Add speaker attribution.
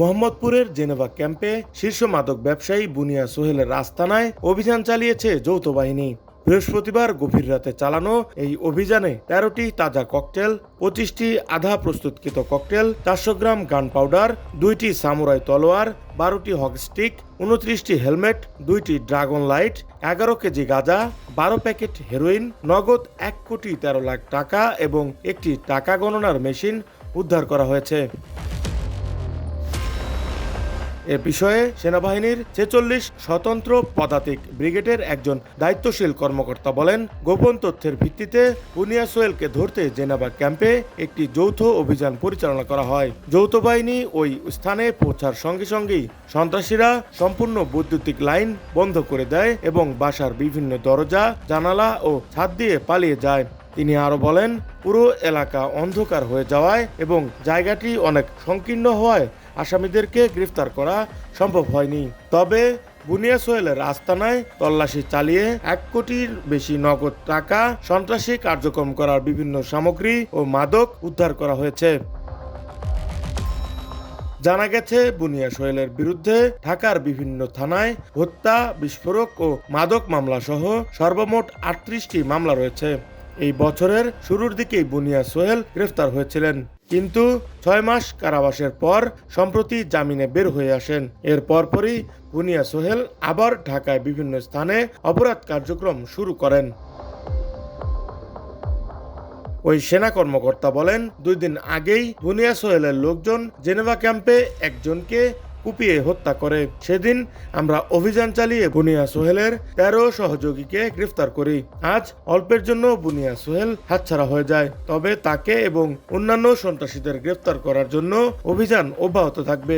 Speaker 1: মোহাম্মদপুরের জেনেভা ক্যাম্পে শীর্ষ মাদক ব্যবসায়ী বুনিয়া সোহেলের আস্তানায় অভিযান চালিয়েছে যৌথ বাহিনী। বৃহস্পতিবার গভীর রাতে চালানো এই অভিযানে তেরোটি তাজা ককটেল, পঁচিশটি আধা প্রস্তুতকৃত ককটেল, চারশো গ্রাম গান পাউডার, দুইটি সামুরাই তলোয়ার, বারোটি হকস্টিক উনত্রিশটি হেলমেট, দুইটি ড্রাগন লাইট, এগারো কেজি গাঁজা, বারো প্যাকেট হেরোইন, নগদ এক কোটি তেরো লাখ টাকা এবং একটি টাকা গণনার মেশিন উদ্ধার করা হয়েছে। এ বিষয়ে সেনাবাহিনীর ছেচল্লিশ স্বতন্ত্র পদাতিক ব্রিগেডের একজন দায়িত্বশীল কর্মকর্তা বলেন, গোপন তথ্যের ভিত্তিতে বুনিয়া সোহেলকে ধরতে জেনেভা ক্যাম্পে একটি যৌথ অভিযান পরিচালনা করা হয়। যৌথ বাহিনী ওই স্থানে পৌঁছার সঙ্গে সঙ্গেই সন্ত্রাসীরা সম্পূর্ণ বৈদ্যুতিক লাইন বন্ধ করে দেয় এবং বাসার বিভিন্ন দরজা, জানালা ও ছাদ দিয়ে পালিয়ে যায়। তিনি আরও বলেন, পুরো এলাকা অন্ধকার হয়ে যাওয়ায় এবং জায়গাটি অনেক সংকীর্ণ হওয়ায় আসামিদেরকে গ্রেফতার করা সম্ভব হয়নি। তবে বুনিয়া সোহেলের আস্তানায় তল্লাশি চালিয়ে এক কোটির বেশি নগদ টাকা সন্ত্রাসী কার্যক্রম করার বিভিন্ন সামগ্রী ও মাদক উদ্ধার করা হয়েছে। জানা গেছে বুনিয়া সোহেলের বিরুদ্ধে ঢাকার বিভিন্ন থানায় হত্যা, বিস্ফোরক ও মাদক মামলা সহ সর্বমোট আটত্রিশটি মামলা রয়েছে। এই বছরের শুরুর দিকেই বুনিয়া সোহেল গ্রেফতার হয়েছিলেন। কিন্তু ছয় মাস কারাবাসের পর সম্প্রতি জামিনে বের হয়ে আসেন। এর পরপরই বুনিয়া সোহেল আবার ঢাকায় বিভিন্ন স্থানে অপরাধ কার্যক্রম শুরু করেন। ওই সেনা কর্মকর্তা বলেন, দুই দিন আগেই বুনিয়া সোহেলের লোকজন জেনেভা ক্যাম্পে একজনকে কুপিয়ে হত্যা করে। সেদিন আমরা অভিযান চালিয়ে বুনিয়া সোহেলের তেরো সহযোগীকে গ্রেফতার করি। আজ অল্পের জন্য বুনিয়া সোহেল হাতছাড়া হয়ে যায়। তবে তাকে এবং অন্যান্য সন্ত্রাসীদের গ্রেফতার করার জন্য অভিযান অব্যাহত থাকবে।